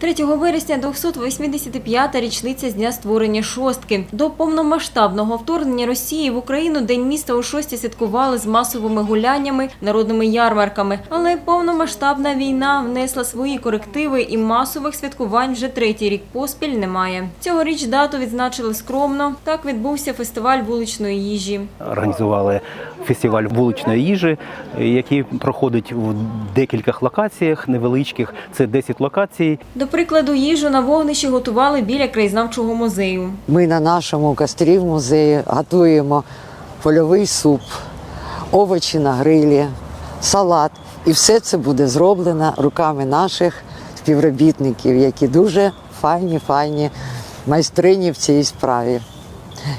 3 вересня 285-та річниця з дня створення шостки. До повномасштабного вторгнення Росії в Україну День міста у шості святкували з масовими гуляннями, народними ярмарками. Але повномасштабна війна внесла свої корективи і масових святкувань вже третій рік поспіль немає. Цьогоріч дату відзначили скромно. Так відбувся фестиваль вуличної їжі. організували фестиваль вуличної їжі, який проходить в декількох локаціях невеличких. Це 10 локацій. До прикладу, їжу на вогнищі готували біля краєзнавчого музею. Ми на нашому кострі в музеї готуємо польовий суп, овочі на грилі, салат. І все це буде зроблено руками наших співробітників, які дуже файні, файні майстрині в цій справі.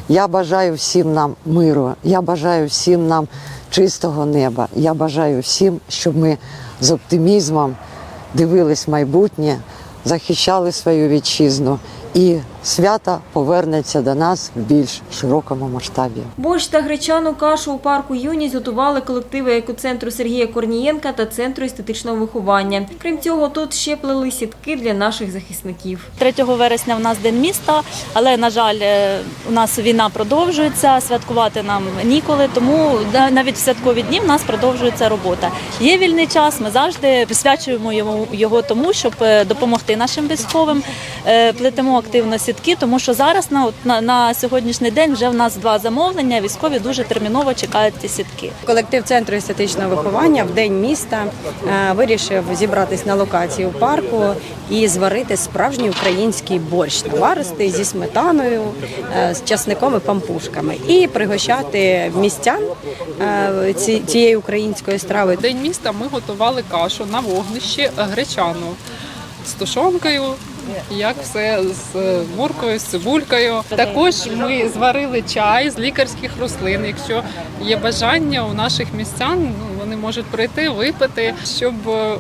Я бажаю всім нам миру, я бажаю всім нам чистого неба. Я бажаю всім, щоб ми з оптимізмом дивились майбутнє, захищали свою вітчизну, і свято повернеться до нас в більш широкому масштабі. Борщ та гречану кашу у парку Юність готували колективи екоцентру Сергія Корнієнка та центру естетичного виховання. Крім цього, тут ще плели сітки для наших захисників. 3 вересня в нас день міста, але на жаль, е, у нас війна продовжується. Святкувати нам ніколи, тому да, навіть в святкові дні в нас продовжується робота. Є вільний час. Ми завжди присвячуємо йому його тому, щоб е, допомогти нашим військовим. Е, Плетемо активно сітки, тому що зараз на, на, на сьогоднішній день вже в нас два замовлення. Військові дуже терміново чекають ці сітки. Колектив центру естетичного виховання в день міста е, вирішив зібратись на локації у парку і зварити справжній український борщ наваристий зі сметаною, е, з часником і пампушками, і пригощати містян е, ці- цієї української страви. День міста ми готували кашу на вогнищі гречану з тушонкою. Як все з муркою, з цибулькою. Також ми зварили чай з лікарських рослин. Якщо є бажання у наших містян, ну, вони можуть прийти, випити, щоб е,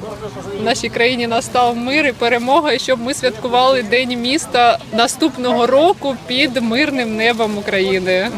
в нашій країні настав мир і перемога, і щоб ми святкували День міста наступного року під мирним небом України.